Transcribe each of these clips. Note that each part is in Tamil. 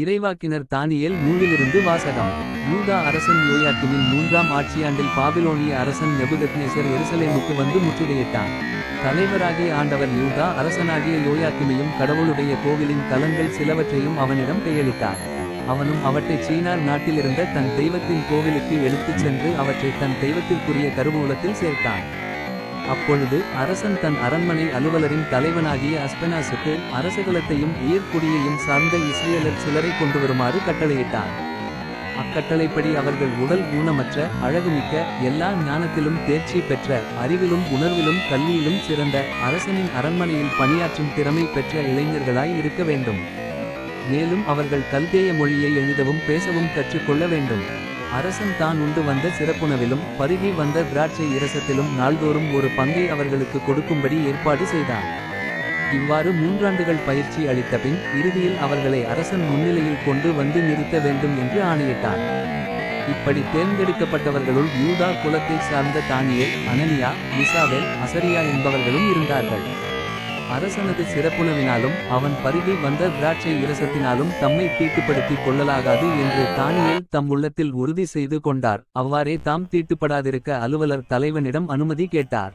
இறைவாக்கினர் தானியல் நூலிலிருந்து வாசகம். யூதா அரசன் யோயாக்கிமின் மூன்றாம் ஆட்சியாண்டில் பாபிலோனிய அரசன் நெபுகத்னேசர் எருசலேமுக்கு வந்து முற்றுகையிட்டான். தலைவராகிய ஆண்டவர் யூதா அரசனாகிய யோயாக்கிமையும் கடவுளுடைய கோவிலின் கலங்கள் சிலவற்றையும் அவனிடம் கையளித்தார். அவனும் அவற்றை சீனார் நாட்டிலிருந்த தன் தெய்வத்தின் கோவிலுக்கு எடுத்துச் சென்று அவற்றை தன் தெய்வத்திற்குரிய கருவூலத்தில் சேர்த்தான். அப்பொழுது அரசன் தன் அரண்மனை அலுவலரின் தலைவனாகிய அஸ்பனாசுக்கு அரசகுலத்தையும் உயர்குடியையும் சார்ந்த இஸ்ரேலர் சிலரை கொண்டு வருமாறு கட்டளையிட்டார் அக்கட்டளைப்படி அவர்கள் உடல் ஊனமற்ற அழகுமிக்க எல்லா ஞானத்திலும் தேர்ச்சி பெற்ற அறிவிலும் உணர்விலும் கல்வியிலும் சிறந்த அரசனின் அரண்மனையில் பணியாற்றும் திறமை பெற்ற இளைஞர்களாய் இருக்க வேண்டும். மேலும் அவர்கள் கல்தேய மொழியை எழுதவும் பேசவும் கற்றுக்கொள்ள வேண்டும். அரசன் தான் உண்டு வந்த சிறப்புணவிலும் பருகி வந்த திராட்சை இரசத்திலும் நாள்தோறும் ஒரு பங்கை அவர்களுக்கு கொடுக்கும்படி ஏற்பாடு செய்தான் இவ்வாறு மூன்றாண்டுகள் பயிற்சி அளித்த பின் இறுதியில் அவர்களை அரசன் முன்னிலையில் கொண்டு வந்து நிறுத்த வேண்டும் என்று ஆணையிட்டான் இப்படி தேர்ந்தெடுக்கப்பட்டவர்களுள் யூதா குலத்தை சார்ந்த தானியல் அனனியா மிசாவேல் அசரியா என்பவர்களும் இருந்தார்கள். அரசனது சிறப்புணவினாலும் அவன் பருகி வந்த திராட்சை இரசத்தினாலும் தம்மை தீட்டுப்படுத்திக் கொள்ளலாகாது என்று தானியல் தம் உள்ளத்தில் உறுதி செய்து கொண்டார். அவ்வாறே தாம் தீட்டுப்படாதிருக்க அலுவலர் தலைவனிடம் அனுமதி கேட்டார்.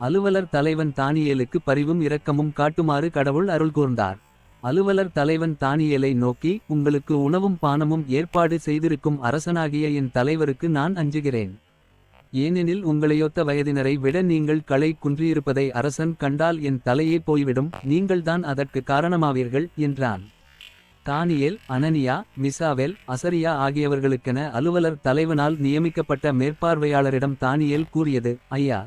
அலுவலர் தலைவன் தானியலுக்கு பரிவும் இரக்கமும் காட்டுமாறு கடவுள் அருள் கூர்ந்தார். அலுவலர் தலைவன் தானியலை நோக்கி உங்களுக்கு உணவும் பானமும் ஏற்பாடு செய்திருக்கும் அரசனாகிய என் தலைவருக்கு நான் அஞ்சுகிறேன். ஏனெனில் உங்களையொத்த வயதினரை விட நீங்கள் களை குன்றியிருப்பதை அரசன் கண்டால் என் தலையே போய்விடும் நீங்கள்தான் அதற்கு காரணமாவீர்கள் என்றான். தானியேல் அனனியா மிசாவேல் அசரியா ஆகியவர்களுக்கென அலுவலர் தலைவனால் நியமிக்கப்பட்ட மேற்பார்வையாளரிடம் தானியேல் கூறியது ஐயா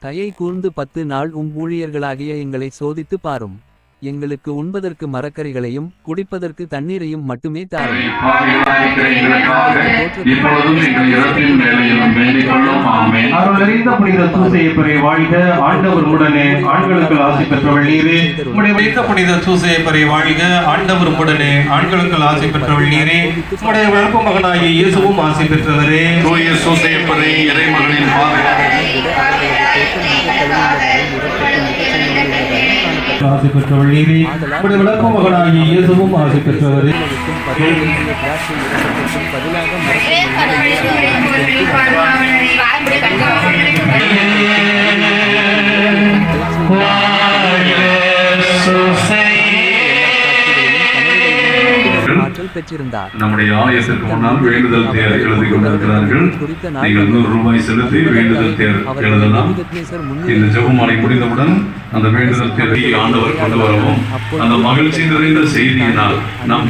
தயை கூர்ந்து பத்து நாள் உம் ஊழியர்களாகிய எங்களை சோதித்து பாரும். எங்களுக்கு உண்பதற்கு மரக்கறிகளையும் குடிப்பதற்கு தண்ணீரையும் மட்டுமே இயேசுவும் ஆசி பெற்றவரே தூய சூசையப்பரை இறைமகளின் பாதுகாப்பு ஆசி பெற்றவள் நீரே உம்முடைய வளர்ப்பு மகனாகிய இயேசுவும் ஆசி பெற்றவரே பதிலாக ஆற்றல் பெற்றிருந்தார். நம்முடைய ஆலயத்திற்கு முன்னால் வேண்டுதல் தேர் எழுதி கொண்டிருக்கிறார்கள். நீங்கள் நூறு ரூபாய் செலுத்தி வேண்டுதல் தேர் எழுதலாம். இந்த ஜெபமாலை முடிந்தவுடன் அந்த வேண்டுதல் தேரை ஆண்டவர் கொண்டு வரவும் அந்த மகிழ்ச்சி நிறைந்த செய்தியினால் நம்